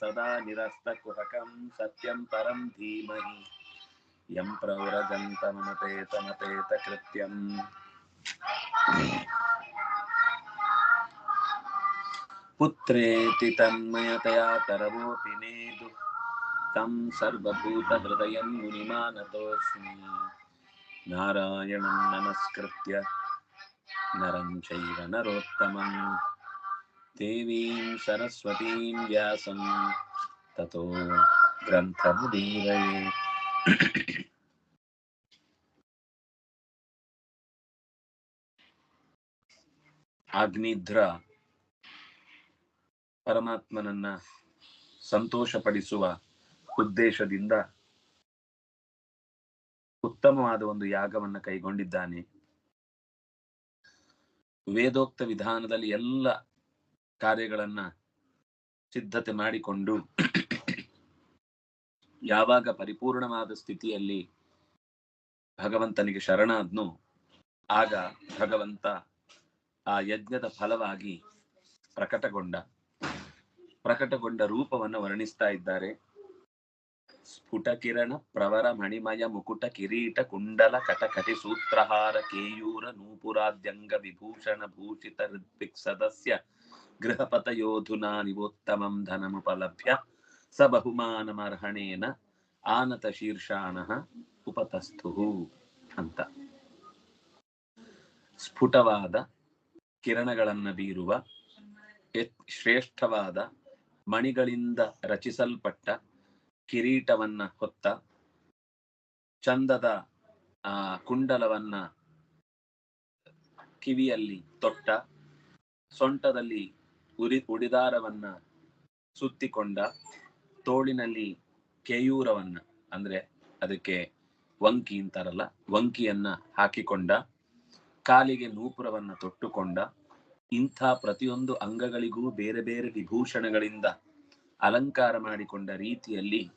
సదా నిరస్తకుహకం సత్యం పరం ధీమహి. యం ప్రౌరజంతమతేతమతేత కృత్యం. పుత్రేతి తన్మయతయా తరవోపి మేదు తం సర్వభూత హృదయం మునిమానతోస్మి. నారాయణం నమస్కృత్య. నరం చైవ నరోత్తమం. देवीं सरस्वतीं व्यासं ततो ग्रन्थमुदीरये ಅಗ್ನಿಧ್ರ ಪರಮಾತ್ಮನನ್ನ ಸಂತೋಷಪಡಿಸುವ ಉದ್ದೇಶದಿಂದ ಉತ್ತಮವಾದ ಒಂದು ಯಾಗವನ್ನ ಕೈಗೊಂಡಿದ್ದಾನೆ ವೇದೋಕ್ತ ವಿಧಾನದಲ್ಲಿ ಎಲ್ಲ ಕಾರ್ಯಗಳನ್ನ ಸಿದ್ಧತೆ ಮಾಡಿಕೊಂಡು ಯಾವಾಗ ಪರಿಪೂರ್ಣವಾದ ಸ್ಥಿತಿಯಲ್ಲಿ ಭಗವಂತನಿಗೆ ಶರಣಾದ್ನು ಆಗ ಭಗವಂತ ಆ ಯಜ್ಞದ ಫಲವಾಗಿ ಪ್ರಕಟಗೊಂಡ ಪ್ರಕಟಗೊಂಡ ರೂಪವನ್ನು ವರ್ಣಿಸ್ತಾ ಇದ್ದಾರೆ. ಸ್ಫುಟ ಕಿರಣ, ಪ್ರವರ ಮಣಿಮಯ, ಮುಕುಟ ಕಿರೀಟ, ಕುಂಡಲ ಕಟಕಟಿ, ಸೂತ್ರಹಾರ, ಕೇಯೂರ, ನೂಪುರಾದ್ಯಂಗ ವಿಭೂಷಣ, ಭೂಷಿತ ಋತ್ವಿಕ್ ಸದಸ್ಯ ಗೃಹಪತ ಯೋಧುನಾ ನಿವೋತ್ತಮಂ ಧನಮುಪಲಭ್ಯ ಸ ಬಹುಮಾನಮರ್ಹಣೇನ ಆನತ ಶೀರ್ಷಾಣಃ ಉಪತಸ್ಥು ಅಂತ. ಸ್ಫುಟವಾದ ಕಿರಣಗಳನ್ನ ಬೀರುವ ಶ್ರೇಷ್ಠವಾದ ಮಣಿಗಳಿಂದ ರಚಿಸಲ್ಪಟ್ಟ ಕಿರೀಟವನ್ನ ಹೊತ್ತ ಚಂದದ, ಆ, ಕುಂಡಲವನ್ನ ಕಿವಿಯಲ್ಲಿ ತೊಟ್ಟ ಸೊಂಟದಲ್ಲಿ ಉರಿ ಉಡಿದಾರವನ್ನ ಸುತ್ತಿಕೊಂಡ ತೋಳಿನಲ್ಲಿ ಕೇಯೂರವನ್ನ, ಅಂದ್ರೆ ಅದಕ್ಕೆ ವಂಕಿ ಅಂತಾರಲ್ಲ ವಂಕಿಯನ್ನ ಹಾಕಿಕೊಂಡ, ಕಾಲಿಗೆ ನೂಪುರವನ್ನ ತೊಟ್ಟುಕೊಂಡ, ಇಂಥ ಪ್ರತಿಯೊಂದು ಅಂಗಗಳಿಗೂ ಬೇರೆ ಬೇರೆ ವಿಭೂಷಣಗಳಿಂದ ಅಲಂಕಾರ ಮಾಡಿಕೊಂಡ ರೀತಿಯಲ್ಲಿ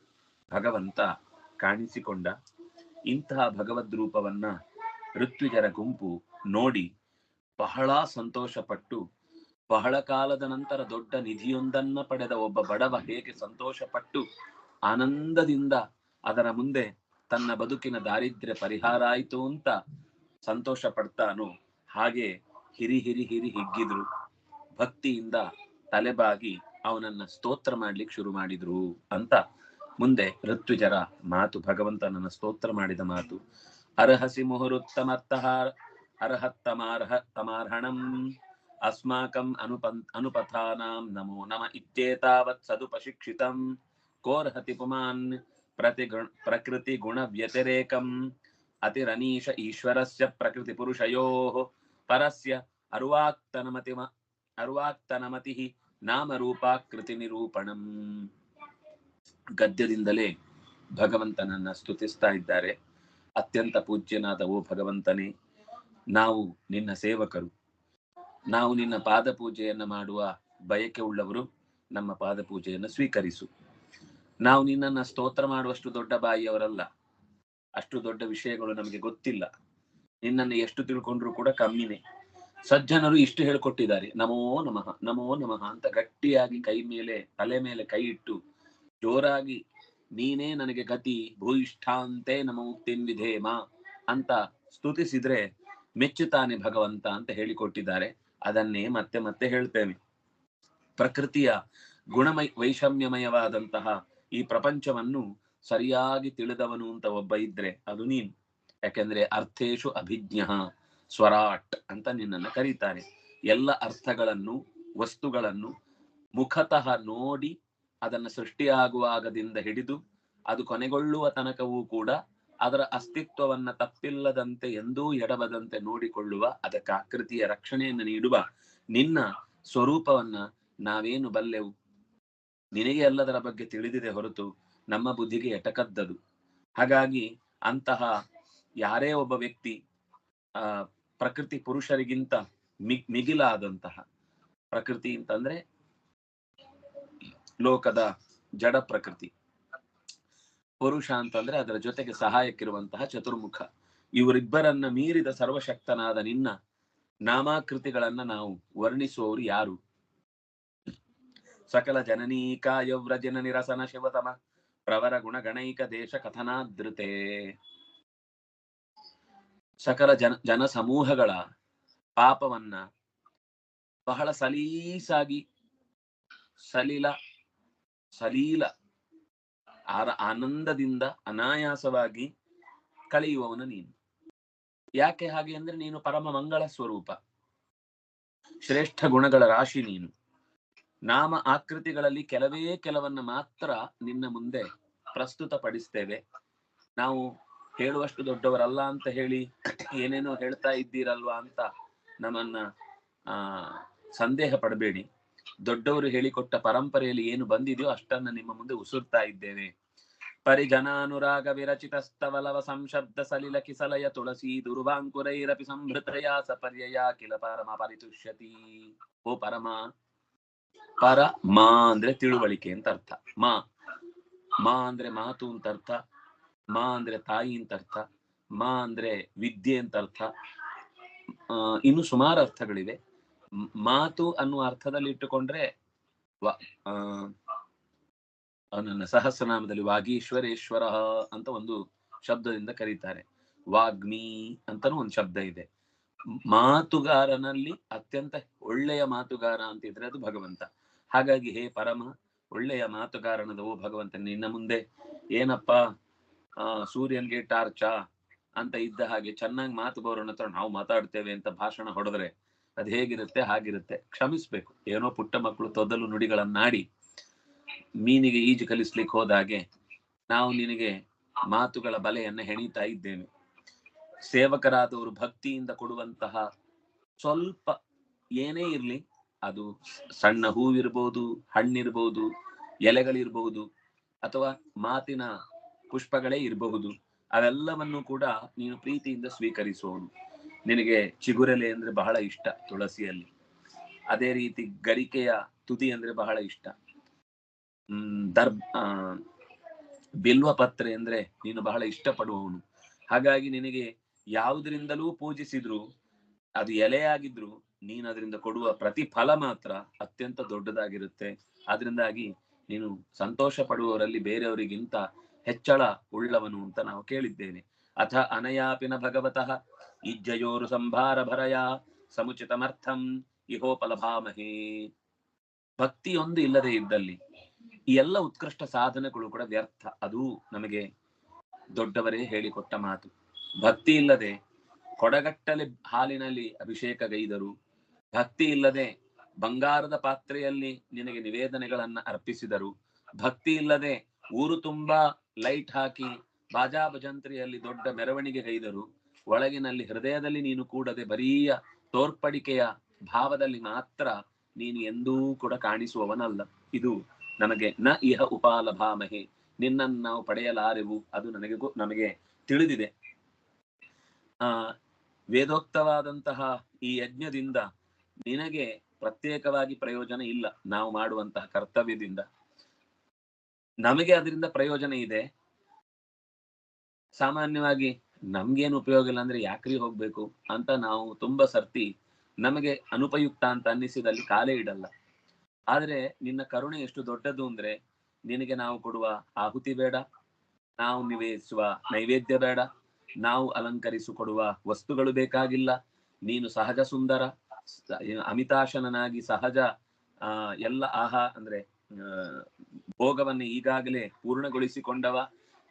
ಭಗವಂತ ಕಾಣಿಸಿಕೊಂಡ. ಇಂತಹ ಭಗವದ್ ರೂಪವನ್ನ ಋತ್ವಿಜರ ಗುಂಪು ನೋಡಿ ಬಹಳ ಸಂತೋಷಪಟ್ಟು ಬಹಳ ಕಾಲದ ನಂತರ ದೊಡ್ಡ ನಿಧಿಯೊಂದನ್ನ ಪಡೆದ ಒಬ್ಬ ಬಡವ ಹೇಗೆ ಸಂತೋಷಪಟ್ಟು ಆನಂದದಿಂದ ಅದರ ಮುಂದೆ ತನ್ನ ಬದುಕಿನ ದಾರಿದ್ರ್ಯ ಪರಿಹಾರ ಆಯಿತು ಅಂತ ಸಂತೋಷ ಪಡ್ತಾನೋ ಹಾಗೆ ಹಿರಿ ಹಿರಿ ಹಿರಿ ಹಿಗ್ಗಿದ್ರು. ಭಕ್ತಿಯಿಂದ ತಲೆಬಾಗಿ ಅವನನ್ನ ಸ್ತೋತ್ರ ಮಾಡ್ಲಿಕ್ಕೆ ಶುರು ಮಾಡಿದ್ರು ಅಂತ ಮುಂದೆ ಋತ್ವಿಜರ ಮಾತು, ಭಗವಂತನನ್ನ ಸ್ತೋತ್ರ ಮಾಡಿದ ಮಾತು. ಅರ್ಹಸಿ ಮುಹುರುತ್ತಮರ್ಥ ಅರ್ಹತ್ತಮಾರ್ಹ ತಮಾರ್ಹಣಂ. ಅಸ್ಮಾಕಂ ಅನುಪನ್ ಅನುಪಥಾನಾಂ ನಮೋ ನಮ ಇತ್ಯೇತಾವತ್ ಸದುಪಶಿಕ್ಷಿತಂ ಕೋರ್ಹತಿ ಪುಮಾನ್ ಪ್ರತಿಗುಣ ಪ್ರಕೃತಿ ಗುಣ ವ್ಯತಿರೇಕಂ ಅತಿರನೀಶ ಈಶ್ವರಸ್ಯ ಪ್ರಕೃತಿಪುರುಷಯೋ ಪರಸ್ಯ ಅರ್ವಾಕ್ತನಮತಿಮ ಅರ್ವಾಕ್ತನಮತಿ ನಾಮರೂಪಾಕೃತಿ ನಿರೂಪಣಂ ಗದ್ಯದಿಂದಲೇ ಭಗವಂತನನ್ನ ಸ್ತುತಿಸ್ತಾ ಇದ್ದಾರೆ. ಅತ್ಯಂತ ಪೂಜ್ಯನಾದ ಓ ಭಗವಂತನೇ, ನಾವು ನಿನ್ನ ಸೇವಕರು. ನಾವು ನಿನ್ನ ಪಾದ ಪೂಜೆಯನ್ನು ಮಾಡುವ ಬಯಕೆ ಉಳ್ಳವರು ನಮ್ಮ ಪಾದ ಪೂಜೆಯನ್ನು ಸ್ವೀಕರಿಸು. ನಾವು ನಿನ್ನನ್ನ ಸ್ತೋತ್ರ ಮಾಡುವಷ್ಟು ದೊಡ್ಡ ಬಾಯಿಯವರಲ್ಲ. ಅಷ್ಟು ದೊಡ್ಡ ವಿಷಯಗಳು ನಮಗೆ ಗೊತ್ತಿಲ್ಲ. ನಿನ್ನನ್ನು ಎಷ್ಟು ತಿಳ್ಕೊಂಡ್ರು ಕೂಡ ಕಮ್ಮಿನೇ. ಸಜ್ಜನರು ಇಷ್ಟು ಹೇಳ್ಕೊಟ್ಟಿದ್ದಾರೆ. ನಮೋ ನಮಃ ನಮೋ ನಮಃ ಅಂತ ಗಟ್ಟಿಯಾಗಿ ಕೈ ಮೇಲೆ, ತಲೆ ಮೇಲೆ ಕೈ ಇಟ್ಟು ಜೋರಾಗಿ, ನೀನೇ ನನಗೆ ಗತಿ, ಭೂಯಿಷ್ಠಾಂತೆ ನಮ ವಿಧೇಮ ಅಂತ ಸ್ತುತಿಸಿದ್ರೆ ಮೆಚ್ಚುತ್ತಾನೆ ಭಗವಂತ ಅಂತ ಹೇಳಿಕೊಟ್ಟಿದ್ದಾರೆ. ಅದನ್ನೇ ಮತ್ತೆ ಮತ್ತೆ ಹೇಳ್ತೇನೆ. ಪ್ರಕೃತಿಯ ಗುಣಮಯ, ವೈಷಮ್ಯಮಯವಾದಂತಹ ಈ ಪ್ರಪಂಚವನ್ನು ಸರಿಯಾಗಿ ತಿಳಿದವನು ಅಂತ ಒಬ್ಬ ಇದ್ರೆ ಅದು ನೀನು. ಯಾಕೆಂದ್ರೆ ಅರ್ಥೇಶು ಅಭಿಜ್ಞ ಸ್ವರಾಟ್ ಅಂತ ನಿನ್ನನ್ನು ಕರೀತಾರೆ. ಎಲ್ಲ ಅರ್ಥಗಳನ್ನು, ವಸ್ತುಗಳನ್ನು ಮುಖತಃ ನೋಡಿ ಅದನ್ನು ಸೃಷ್ಟಿಯಾಗುವಾಗದಿಂದ ಹಿಡಿದು ಅದು ಕೊನೆಗೊಳ್ಳುವ ತನಕವೂ ಕೂಡ ಅದರ ಅಸ್ತಿತ್ವವನ್ನ ತಪ್ಪಿಲ್ಲದಂತೆ ಎಂದೂ ಎಡಬದಂತೆ ನೋಡಿಕೊಳ್ಳುವ, ಅದಕ್ಕೆ ಆಕೃತಿಯ ರಕ್ಷಣೆಯನ್ನು ನೀಡುವ ನಿನ್ನ ಸ್ವರೂಪವನ್ನ ನಾವೇನು ಬಲ್ಲೆವು? ನಿನಗೆ ಎಲ್ಲದರ ಬಗ್ಗೆ ತಿಳಿದಿದೆ ಹೊರತು ನಮ್ಮ ಬುದ್ಧಿಗೆ ಎಟಕದ್ದದು. ಹಾಗಾಗಿ ಅಂತಹ ಯಾರೇ ಒಬ್ಬ ವ್ಯಕ್ತಿ, ಆ, ಪ್ರಕೃತಿ ಪುರುಷರಿಗಿಂತ ಮಿ, ಮಿಗಿಲಾದಂತಹ, ಪ್ರಕೃತಿ ಅಂತಂದ್ರೆ ಲೋಕದ ಜಡ ಪ್ರಕೃತಿ. ಪುರುಷ ಅಂತಂದ್ರೆ ಅದರ ಜೊತೆಗೆ ಸಹಾಯಕ್ಕಿರುವಂತಹ ಚತುರ್ಮುಖ. ಇವರಿಬ್ಬರನ್ನ ಮೀರಿದ ಸರ್ವಶಕ್ತನಾದ ನಿನ್ನ ನಾಮಾಕೃತಿಗಳನ್ನ ನಾವು ವರ್ಣಿಸುವವರು ಯಾರು? ಸಕಲ ಜನನೀಕಾಯ ವ್ರಜನ ನಿರಸನ ಶಿವತಮ ಪ್ರವರ ಗುಣಗಣೈಕ ದೇಶ ಕಥನಾದೃತೆ ಸಕಲ ಜನ ಜನ ಸಮೂಹಗಳ ಪಾಪವನ್ನ ಬಹಳ ಸಲೀಸಾಗಿ ಸಲೀಲ ಸಲೀಲ ಆರ, ಆನಂದದಿಂದ ಅನಾಯಾಸವಾಗಿ ಕಳೆಯುವವನು ನೀನು. ಯಾಕೆ ಹಾಗೆ ಅಂದ್ರೆ ನೀನು ಪರಮ ಮಂಗಳ ಸ್ವರೂಪ. ಶ್ರೇಷ್ಠ ಗುಣಗಳ ರಾಶಿ ನೀನು. ನಾಮ ಆಕೃತಿಗಳಲ್ಲಿ ಕೆಲವೇ ಕೆಲವನ್ನ ಮಾತ್ರ ನಿನ್ನ ಮುಂದೆ ಪ್ರಸ್ತುತ ಪಡಿಸ್ತೇವೆ ನಾವು ಹೇಳುವಷ್ಟು ದೊಡ್ಡವರಲ್ಲ ಅಂತ ಹೇಳಿ ಏನೇನೋ ಹೇಳ್ತಾ ಇದ್ದೀರಲ್ವಾ ಅಂತ ನಮ್ಮನ್ನ, ಆ, ಸಂದೇಹ ಪಡಬೇಡಿ. ದೊಡ್ಡವರು ಹೇಳಿಕೊಟ್ಟ ಪರಂಪರೆಯಲ್ಲಿ ಏನು ಬಂದಿದೆಯೋ ಅಷ್ಟನ್ನ ನಿಮ್ಮ ಮುಂದೆ ಉಸುರ್ತಾ ಇದ್ದೇನೆ. ಪರಿಜನಾನುರಾಗ ವಿರಚಿತ ಸ್ತವಲವ ಸಂಶಬ್ದ ಸಲಿಲ ಕಿಸಲಯ ತುಳಸಿ ದುರ್ವಾಂಕುರೈರಪಿ ಸಂಭೃತಯ ಸಪರ್ಯಯ ಕಿಲ ಪರಮ ಪರಿತುಷ್ಯತಿ. ಓ ಪರಮ. ಪರ ಮಾ ಅಂದ್ರೆ ತಿಳುವಳಿಕೆ ಅಂತ ಅರ್ಥ. ಮಾ. ಮಾ ಅಂದ್ರೆ ಮಾತು ಅಂತ ಅರ್ಥ. ಮಾ ಅಂದ್ರೆ ತಾಯಿ ಅಂತ ಅರ್ಥ. ಮಾ ಅಂದ್ರೆ ವಿದ್ಯೆ ಅಂತ ಅರ್ಥ. ಇನ್ನು ಸುಮಾರು ಅರ್ಥಗಳಿವೆ. ಮಾತು ಅನ್ನುವ ಅರ್ಥದಲ್ಲಿ ಇಟ್ಟುಕೊಂಡ್ರೆ ಅವನನ್ನ ಸಹಸ್ರನಾಮದಲ್ಲಿ ವಾಗೀಶ್ವರೇಶ್ವರ ಅಂತ ಒಂದು ಶಬ್ದದಿಂದ ಕರೀತಾರೆ. ವಾಗ್ಮಿ ಅಂತಾನು ಒಂದು ಶಬ್ದ ಇದೆ. ಮಾತುಗಾರನಲ್ಲಿ ಅತ್ಯಂತ ಒಳ್ಳೆಯ ಮಾತುಗಾರ ಅಂತ ಇದ್ರೆ ಅದು ಭಗವಂತ. ಹಾಗಾಗಿ ಹೇ ಪರಮ, ಒಳ್ಳೆಯ ಮಾತುಗಾರನದ ಓ ಭಗವಂತ, ನಿನ್ನ ಮುಂದೆ ಏನಪ್ಪ, ಆ, ಸೂರ್ಯನ್ಗೆ ಟಾರ್ಚಾ ಅಂತ ಇದ್ದ ಹಾಗೆ ಚೆನ್ನಾಗಿ ಮಾತು ಬರೋಣ ಹತ್ರ ನಾವು ಮಾತಾಡ್ತೇವೆ ಅಂತ ಭಾಷಣ ಹೊಡೆದ್ರೆ ಅದ್ ಹೇಗಿರುತ್ತೆ, ಹಾಗಿರುತ್ತೆ. ಕ್ಷಮಿಸ್ಬೇಕು. ಏನೋ ಪುಟ್ಟ ಮಕ್ಕಳು ತೊದಲು ನುಡಿಗಳನ್ನಾಡಿ ಮೀನಿಗೆ ಈಜು ಕಲಿಸ್ಲಿಕ್ಕೆ ಹೋದಾಗೆ ನಾವು ನಿನಗೆ ಮಾತುಗಳ ಬಲೆಯನ್ನ ಹೆಣೀತಾ ಇದ್ದೇವೆ. ಸೇವಕರಾದವರು ಭಕ್ತಿಯಿಂದ ಕೊಡುವಂತಹ ಸ್ವಲ್ಪ ಏನೇ ಇರಲಿ, ಅದು ಸಣ್ಣ ಹೂವಿರ್ಬೋದು, ಹಣ್ಣಿರ್ಬೋದು ಎಲೆಗಳಿರ್ಬಹುದು ಅಥವಾ ಮಾತಿನ ಪುಷ್ಪಗಳೇ ಇರಬಹುದು ಅವೆಲ್ಲವನ್ನು ಕೂಡ ನೀನು ಪ್ರೀತಿಯಿಂದ ಸ್ವೀಕರಿಸುವವನು ನಿನಗೆ ಚಿಗುರೆಲೆ ಅಂದ್ರೆ ಬಹಳ ಇಷ್ಟ ತುಳಸಿಯಲ್ಲಿ. ಅದೇ ರೀತಿ ಗರಿಕೆಯ ತುದಿ ಅಂದ್ರೆ ಬಹಳ ಇಷ್ಟ. ಹ್ಮ್ ದರ್ ಬಿಲ್ವ ಪತ್ರೆ ಅಂದ್ರೆ ನೀನು ಬಹಳ ಇಷ್ಟಪಡುವವನು. ಹಾಗಾಗಿ ನಿನಗೆ ಯಾವುದರಿಂದಲೂ ಪೂಜಿಸಿದ್ರು, ಅದು ಎಲೆಯಾಗಿದ್ರು ನೀನು ಅದರಿಂದ ಕೊಡುವ ಪ್ರತಿಫಲ ಮಾತ್ರ ಅತ್ಯಂತ ದೊಡ್ಡದಾಗಿರುತ್ತೆ. ಅದರಿಂದಾಗಿ ನೀನು ಸಂತೋಷ ಪಡುವವರಲ್ಲಿ ಬೇರೆಯವರಿಗಿಂತ ಹೆಚ್ಚಳ ಉಳ್ಳವನು ಅಂತ ನಾವು ಕೇಳಿದ್ದೇನೆ. ಅಥ ಅನಯಾಪಿನ ಭಗವತಃ ಇಜ್ಜಯೋರು ಸಂಭಾರ ಭರಯ ಸಮುಚಿತಮರ್ಥಂ ಇಹೋಪಲಭಾಮಹೇ. ಭಕ್ತಿಯೊಂದು ಇಲ್ಲದೆ ಇದ್ದಲ್ಲಿ ಈ ಎಲ್ಲ ಉತ್ಕೃಷ್ಟ ಸಾಧನೆಗಳು ಕೂಡ ವ್ಯರ್ಥ. ಅದು ನಮಗೆ ದೊಡ್ಡವರೇ ಹೇಳಿಕೊಟ್ಟ ಮಾತು. ಭಕ್ತಿ ಇಲ್ಲದೆ ಕೊಡಗಟ್ಟಲೆ ಹಾಲಿನಲ್ಲಿ ಅಭಿಷೇಕ ಗೈದರು, ಭಕ್ತಿ ಇಲ್ಲದೆ ಬಂಗಾರದ ಪಾತ್ರೆಯಲ್ಲಿ ನಿನಗೆ ನಿವೇದನೆಗಳನ್ನ ಅರ್ಪಿಸಿದರು, ಭಕ್ತಿ ಇಲ್ಲದೆ ಊರು ತುಂಬಾ ಲೈಟ್ ಹಾಕಿ ಬಾಜಾ ಭಜಂತ್ರಿಯಲ್ಲಿ ದೊಡ್ಡ ಮೆರವಣಿಗೆ ಗೈದರು ಒಳಗಿನಲ್ಲಿ ಹೃದಯದಲ್ಲಿ ನೀನು ಕೂಡದೆ ಬರೀಯ ತೋರ್ಪಡಿಕೆಯ ಭಾವದಲ್ಲಿ ಮಾತ್ರ ನೀನು ಎಂದೂ ಕೂಡ ಕಾಣಿಸುವವನಲ್ಲ. ಇದು ನಮಗೆ ನ ಇಹ ಉಪಾಲಭಾಮಹೆ. ನಿನ್ನನ್ನು ನಾವು ಪಡೆಯಲಾರೆವು. ಅದು ನನಗೆ ನಮಗೆ ತಿಳಿದಿದೆ. ಆ, ವೇದೋಕ್ತವಾದಂತಹ ಈ ಯಜ್ಞದಿಂದ ನಿನಗೆ ಪ್ರತ್ಯೇಕವಾಗಿ ಪ್ರಯೋಜನ ಇಲ್ಲ. ನಾವು ಮಾಡುವಂತಹ ಕರ್ತವ್ಯದಿಂದ. ನಮಗೆ ಅದರಿಂದ ಪ್ರಯೋಜನ ಇದೆ. ಸಾಮಾನ್ಯವಾಗಿ ನಮ್ಗೇನು ಉಪಯೋಗ ಇಲ್ಲ ಅಂದ್ರೆ ಯಾಕ್ರಿ ಹೋಗ್ಬೇಕು ಅಂತ ನಾವು ತುಂಬಾ ಸರ್ತಿ ನಮಗೆ ಅನುಪಯುಕ್ತ ಅಂತ ಅನ್ನಿಸಿದಲ್ಲಿ ಕಾಲೇ ಇಡಲ್ಲ. ಆದ್ರೆ ನಿನ್ನ ಕರುಣೆ ಎಷ್ಟು ದೊಡ್ಡದು ಅಂದ್ರೆ ನಿನಗೆ ನಾವು ಕೊಡುವ ಆಹುತಿ ಬೇಡ, ನಾವು ನಿವೇದಿಸುವ ನೈವೇದ್ಯ ಬೇಡ, ನಾವು ಅಲಂಕರಿಸಿಕೊಡುವ ವಸ್ತುಗಳು ಬೇಕಾಗಿಲ್ಲ, ನೀನು ಸಹಜ ಸುಂದರ, ಅಮಿತಾಶನನಾಗಿ ಸಹಜ ಎಲ್ಲ ಆಹಾ ಅಂದ್ರೆ ಭೋಗವನ್ನು ಈಗಾಗಲೇ ಪೂರ್ಣಗೊಳಿಸಿಕೊಂಡವ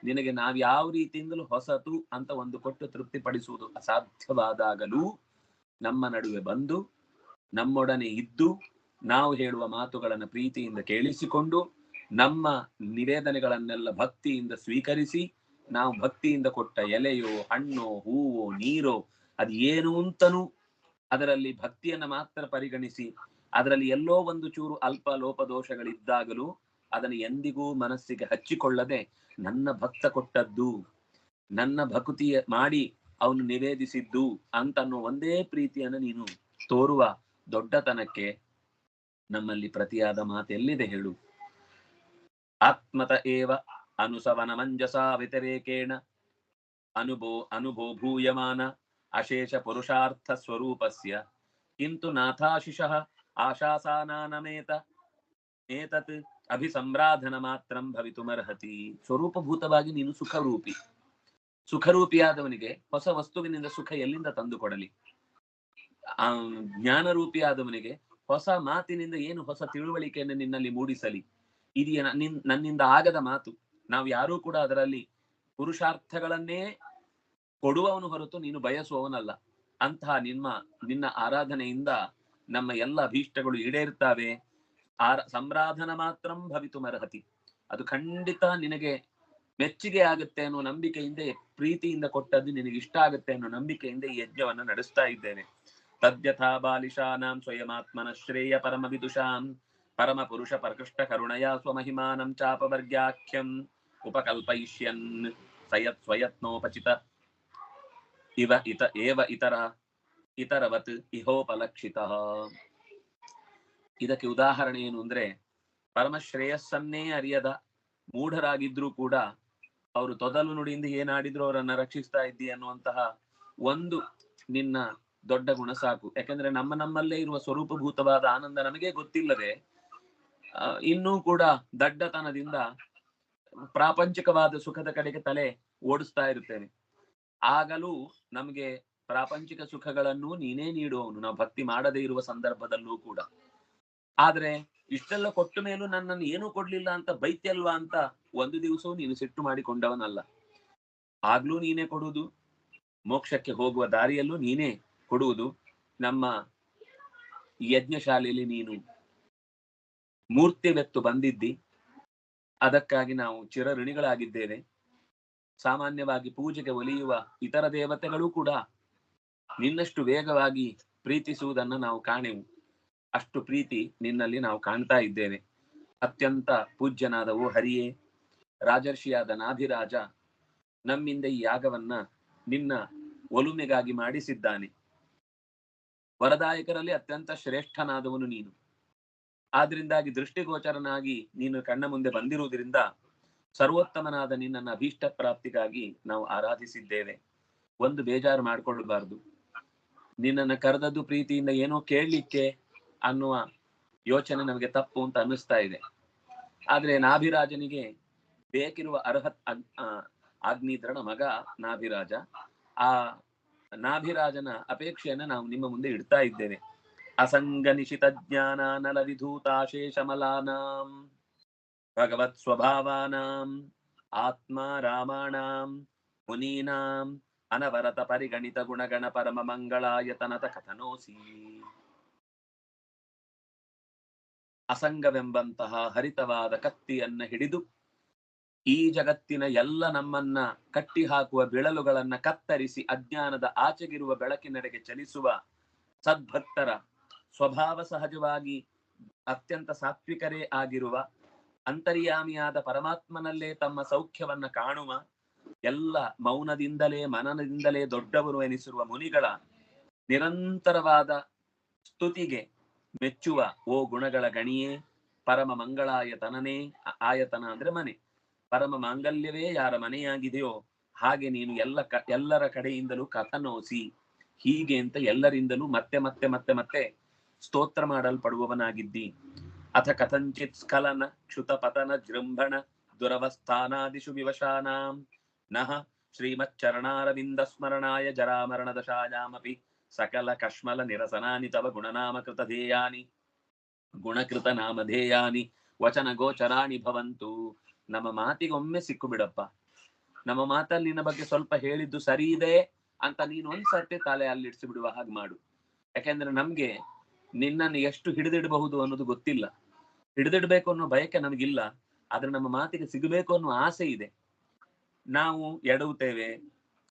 ನಿನಗೆ ನಾವು ಯಾವ ರೀತಿಯಿಂದಲೂ ಹೊಸತು ಅಂತ ಒಂದು ಕೊಟ್ಟು ತೃಪ್ತಿಪಡಿಸುವುದು ಅಸಾಧ್ಯವಾದಾಗಲೂ ನಮ್ಮ ನಡುವೆ ಬಂದು ನಮ್ಮೊಡನೆ ಇದ್ದು ನಾವು ಹೇಳುವ ಮಾತುಗಳನ್ನು ಪ್ರೀತಿಯಿಂದ ಕೇಳಿಸಿಕೊಂಡು ನಮ್ಮ ನಿವೇದನೆಗಳನ್ನೆಲ್ಲ ಭಕ್ತಿಯಿಂದ ಸ್ವೀಕರಿಸಿ ನಾವು ಭಕ್ತಿಯಿಂದ ಕೊಟ್ಟ ಎಲೆಯೋ, ಹಣ್ಣೋ, ಹೂವೋ, ನೀರೋ, ಅದು ಏನು ಅಂತನೂ ಅದರಲ್ಲಿ ಭಕ್ತಿಯನ್ನ ಮಾತ್ರ ಪರಿಗಣಿಸಿ ಅದರಲ್ಲಿ ಎಲ್ಲೋ ಒಂದು ಚೂರು ಅಲ್ಪ ಲೋಪದೋಷಗಳಿದ್ದಾಗಲೂ ಅದನ್ನು ಎಂದಿಗೂ ಮನಸ್ಸಿಗೆ ಹಚ್ಚಿಕೊಳ್ಳದೆ ನನ್ನ ಭಕ್ತ ಕೊಟ್ಟದ್ದು, ನನ್ನ ಭಕ್ತಿಯ ಮಾಡಿ ಅವನು ನಿವೇದಿಸಿದ್ದು ಅಂತನ್ನೋ ಒಂದೇ ಪ್ರೀತಿಯನ್ನು ನೀನು ತೋರುವ ದೊಡ್ಡತನಕ್ಕೆ ನಮ್ಮಲ್ಲಿ ಪ್ರತಿಯಾದ ಮಾತೆಲ್ಲಿದೆ ಹೇಳು. ಆತ್ಮತ ಏವ ಅನುಸವನ ಮಂಜಸ ವ್ಯತಿರೇಕೇಣ ಅನುಭೋ ಅನುಭೋ ಭೂಯಮಾನ ಅಶೇಷ ಪುರುಷಾರ್ಥ ಸ್ವರೂಪಸ್ಯ. ಕಿಂತು ನಾಥಾಶಿಷಃ ಆಶಾಸಾನಾನಮೇತ ಏತತ್ ಅಭಿಸಂರಾಧನ ಮಾತ್ರಂ ಭವಿತುಮರ್ಹತಿ. ಸ್ವರೂಪಭೂತವಾಗಿ ನೀನು ಸುಖರೂಪಿ. ಸುಖರೂಪಿಯಾದವನಿಗೆ ಹೊಸ ವಸ್ತುವಿನಿಂದ ಸುಖ ಎಲ್ಲಿಂದ ತಂದು ಕೊಡಲಿ? ಆ, ಜ್ಞಾನರೂಪಿಯಾದವನಿಗೆ ಹೊಸ ಮಾತಿನಿಂದ ಏನು ಹೊಸ ತಿಳುವಳಿಕೆಯನ್ನು ನಿನ್ನಲ್ಲಿ ಮೂಡಿಸಲಿ? ನಿನ್, ನನ್ನಿಂದ ಆಗದ ಮಾತು. ನಾವು ಯಾರೂ ಕೂಡ ಅದರಲ್ಲಿ ಪುರುಷಾರ್ಥಗಳನ್ನೇ ಕೊಡುವವನು ಹೊರತು ನೀನು ಬಯಸುವವನಲ್ಲ. ಅಂತಹ ನಿಮ್ಮ, ನಿನ್ನ ಆರಾಧನೆಯಿಂದ ನಮ್ಮ ಎಲ್ಲ ಅಭೀಷ್ಟಗಳು ಈಡೇರ್ತವೆ ಆರ ಸಂರಾಧನ ಮಾತ್ರಂ ಭವಿತು ಮರಹತಿ ಅದು ಖಂಡಿತ ನಿನಗೆ ಮೆಚ್ಚುಗೆ ಆಗುತ್ತೆ ಅನ್ನೋ ನಂಬಿಕೆಯಿಂದ ಪ್ರೀತಿಯಿಂದ ಕೊಟ್ಟದ್ದು ನಿನಗೆ ಇಷ್ಟ ಆಗುತ್ತೆ ಅನ್ನೋ ನಂಬಿಕೆಯಿಂದ ಈ ಯಜ್ಞವನ್ನ ನಡೆಸ್ತಾ ಇದ್ದೇನೆ. ತದ್ಯಥಾ ಬಾಲಿಶಾನಾಂ ಸ್ವಯಮಾತ್ಮನ ಶ್ರೇಯ ಪರಮ ವಿದುಷಾಂ ಪರಮ ಪುರುಷ ಪ್ರಕೃಷ್ಟ ಕರುಣಯ ಸ್ವಮಹಿಮಾನಂ ಚಾಪವರ್ಗ್ಯಾಖ್ಯಂ ಉಪಕಲ್ಪಯಿಷ್ಯನ್ ಸಯತ್ ಸ್ವಯತ್ನೋಪಚಿತ. ಇವ ಇತ, ಏವ ಇತರ, ಇತರವತ್ ಇಹೋಪಲಕ್ಷಿತ. ಇದಕ್ಕೆ ಉದಾಹರಣೆ ಏನು ಅಂದ್ರೆ ಪರಮ ಶ್ರೇಯಸ್ಸನ್ನೇ ಅರಿಯದ ಮೂಢರಾಗಿದ್ರೂ ಕೂಡ ಅವರು ತೊದಲು ನುಡಿಯಿಂದ ಏನಾಡಿದ್ರು ಅವರನ್ನ ರಕ್ಷಿಸ್ತಾ ಇದ್ದಿ ಅನ್ನುವಂತಹ ಒಂದು ನಿನ್ನ ದೊಡ್ಡ ಗುಣ ಸಾಕು. ಯಾಕಂದ್ರೆ ನಮ್ಮ ನಮ್ಮಲ್ಲೇ ಇರುವ ಸ್ವರೂಪಭೂತವಾದ ಆನಂದ ನಮಗೆ ಗೊತ್ತಿಲ್ಲದೆ ಇನ್ನೂ ಕೂಡ ದಡ್ಡತನದಿಂದ ಪ್ರಾಪಂಚಿಕವಾದ ಸುಖದ ಕಡೆಗೆ ತಲೆ ಓಡಿಸ್ತಾ ಇರುತ್ತೇನೆ. ಆಗಲೂ ನಮಗೆ ಪ್ರಾಪಂಚಿಕ ಸುಖಗಳನ್ನು ನೀನೇ ನೀಡುವವನು. ನಾವು ಭಕ್ತಿ ಮಾಡದೇ ಇರುವ ಸಂದರ್ಭದಲ್ಲೂ ಕೂಡ. ಆದ್ರೆ ಇಷ್ಟೆಲ್ಲ ಕೊಟ್ಟ ಮೇಲೂ ನನ್ನನ್ನು ಏನೂ ಕೊಡ್ಲಿಲ್ಲ ಅಂತ ಬೈತ್ಯಲ್ವಾ ಅಂತ ಒಂದು ದಿವಸವೂ ನೀನು ಸಿಟ್ಟು ಮಾಡಿಕೊಂಡವನಲ್ಲ. ಆಗ್ಲೂ ನೀನೇ ಕೊಡುವುದು. ಮೋಕ್ಷಕ್ಕೆ ಹೋಗುವ ದಾರಿಯಲ್ಲೂ ನೀನೇ ಕೊಡುವುದು. ನಮ್ಮ ಯಜ್ಞಶಾಲೆಯಲ್ಲಿ ನೀನು ಮೂರ್ತಿವೆತ್ತು ಬಂದಿದ್ದಿ. ಅದಕ್ಕಾಗಿ ನಾವು ಚಿರಋಣಿಗಳಾಗಿದ್ದೇವೆ. ಸಾಮಾನ್ಯವಾಗಿ ಪೂಜೆಗೆ ಒಲಿಯುವ ಇತರ ದೇವತೆಗಳು ಕೂಡ ನಿನ್ನಷ್ಟು ವೇಗವಾಗಿ ಪ್ರೀತಿಸುವುದನ್ನು ನಾವು ಕಾಣೆವು. ಅಷ್ಟು ಪ್ರೀತಿ ನಿನ್ನಲ್ಲಿ ನಾವು ಕಾಣ್ತಾ ಇದ್ದೇವೆ. ಅತ್ಯಂತ ಪೂಜ್ಯನಾದವು ಹರಿಯೇ, ರಾಜರ್ಷಿಯಾದ ನಾಧಿರಾಜ, ನಮ್ಮಿಂದ ಈ ಯಾಗವನ್ನ ನಿನ್ನ ಒಲುಮೆಗಾಗಿ ಮಾಡಿಸಿದ್ದಾನೆ. ವರದಾಯಕರಲ್ಲಿ ಅತ್ಯಂತ ಶ್ರೇಷ್ಠನಾದವನು ನೀನು. ಆದ್ರಿಂದಾಗಿ ದೃಷ್ಟಿಗೋಚರನಾಗಿ ನೀನು ಕಣ್ಣ ಮುಂದೆ ಬಂದಿರುವುದರಿಂದ ಸರ್ವೋತ್ತಮನಾದ ನಿನ್ನನ್ನ ಅಭೀಷ್ಟ ಪ್ರಾಪ್ತಿಗಾಗಿ ನಾವು ಆರಾಧಿಸಿದ್ದೇವೆ. ಒಂದು ಬೇಜಾರು ಮಾಡ್ಕೊಳ್ಬಾರ್ದು ನಿನ್ನನ್ನ ಕರೆದದ್ದು ಪ್ರೀತಿಯಿಂದ ಏನೋ ಕೇಳಲಿಕ್ಕೆ ಅನ್ನುವ ಯೋಚನೆ ನಮಗೆ ತಪ್ಪು ಅಂತ ಅನ್ನಿಸ್ತಾ ಇದೆ. ಆದ್ರೆ ನಾಭಿರಾಜನಿಗೆ ಬೇಕಿರುವ ಅರ್ಹತ್ ಅಗ್- ಆ, ಆಗ್ನಿದ್ರನ ಮಗ ನಾಭಿರಾಜ. ಆ ನಾಭಿರಾಜನ ಅಪೇಕ್ಷೆಯನ್ನ ನಾವು ನಿಮ್ಮ ಮುಂದೆ ಇಡ್ತಾ ಇದ್ದೇವೆ. ಅಸಂಗ ನಿಶಿತ ಜ್ಞಾನ ನಲ ವಿಧೂತಾಶೇಷಮಲಾನಾಂ ಭಗವತ್ ಸ್ವಭಾವಾನಾಂ ಆತ್ಮ ಮುನೀನಾಂ ಅನವರತ ಪರಿಗಣಿತ ಗುಣಗಣ ಪರಮ ಮಂಗಳಾಯತನತ ಕಥನೋಸಿ. ಅಸಂಗವೆಂಬಂತಹ ಹರಿತವಾದ ಕತ್ತಿಯನ್ನ ಹಿಡಿದು ಈ ಜಗತ್ತಿನ ಎಲ್ಲ ನಮ್ಮನ್ನ ಕಟ್ಟಿ ಹಾಕುವ ಬಿಳಲುಗಳನ್ನ ಕತ್ತರಿಸಿ ಅಜ್ಞಾನದ ಆಚೆಗಿರುವ ಬೆಳಕಿನೆಡೆಗೆ ಚಲಿಸುವ ಸದ್ಭಕ್ತರ ಸ್ವಭಾವ ಸಹಜವಾಗಿ ಅತ್ಯಂತ ಸಾತ್ವಿಕರೇ ಆಗಿರುವ ಅಂತರ್ಯಾಮಿಯಾದ ಪರಮಾತ್ಮನಲ್ಲೇ ತಮ್ಮ ಸೌಖ್ಯವನ್ನ ಕಾಣುವ ಎಲ್ಲ ಮೌನದಿಂದಲೇ ಮನನದಿಂದಲೇ ದೊಡ್ಡವರು ಎನಿಸಿರುವ ಮುನಿಗಳ ನಿರಂತರವಾದ ಸ್ತುತಿಗೆ ಮೆಚ್ಚುವ, ಓ ಗುಣಗಳ ಗಣಿಯೇ, ಪರಮ ಮಂಗಳಾಯತನನೇ ಆಯತನ ಅಂದ್ರೆ ಮನೆ. ಪರಮ ಮಾಂಗಲ್ಯವೇ ಯಾರ ಮನೆಯಾಗಿದೆಯೋ, ಹಾಗೆ ನೀನು ಎಲ್ಲ ಎಲ್ಲರ ಕಡೆಯಿಂದಲೂ ಕಥನೋಸಿ, ಹೀಗೆ ಅಂತ ಎಲ್ಲರಿಂದಲೂ ಮತ್ತೆ ಮತ್ತೆ ಮತ್ತೆ ಮತ್ತೆ ಸ್ತೋತ್ರ ಮಾಡಲ್ಪಡುವವನಾಗಿದ್ದಿ. ಅಥ ಕಥಂಚಿತ್ ಸ್ಖಲನ, ಕ್ಷುತ ಪತನ, ಜೃಂಭಣ, ದುರವಸ್ಥಾನಾದಿಶು ವಿವಶಾನಾಂ. ನಃ ಶ್ರೀಮಚ್ಚರಣಾರವಿಂದ ಸ್ಮರಣಾಯ ಜರಾಮರಣ ದಶಾಯಾಮಪಿ. ಸಕಲ ಕಶ್ಮಲ ನಿರಸನಾನಿ ತವ ಗುಣನಾಮಕೃತ ಧ್ಯೇಯಾನಿ ಗುಣಕೃತ ನಾಮಧೇಯಾನಿ ವಚನ ಗೋಚರಾಣಿ ಭವಂತು. ನಮ್ಮ ಮಾತಿಗೊಮ್ಮೆ ಸಿಕ್ಕು ಬಿಡಪ್ಪ. ನಮ್ಮ ಮಾತಲ್ಲಿ ನಿನ್ನ ಬಗ್ಗೆ ಸ್ವಲ್ಪ ಹೇಳಿದ್ದು ಸರಿ ಇದೆ ಅಂತ ನೀನು ಒಂದ್ಸರ್ತಿ ತಲೆ ಅಲ್ಲಿಡ್ಸಿ ಬಿಡುವ ಹಾಗೆ ಮಾಡು. ಯಾಕೆಂದ್ರೆ ನಮ್ಗೆ ನಿನ್ನನ್ನು ಎಷ್ಟು ಹಿಡಿದಿಡಬಹುದು ಅನ್ನೋದು ಗೊತ್ತಿಲ್ಲ. ಹಿಡಿದಿಡ್ಬೇಕು ಅನ್ನೋ ಬಯಕೆ ನಮಗಿಲ್ಲ. ಆದ್ರೆ ನಮ್ಮ ಮಾತಿಗೆ ಸಿಗಬೇಕು ಅನ್ನೋ ಆಸೆ ಇದೆ. ನಾವು ಎಡವುತ್ತೇವೆ,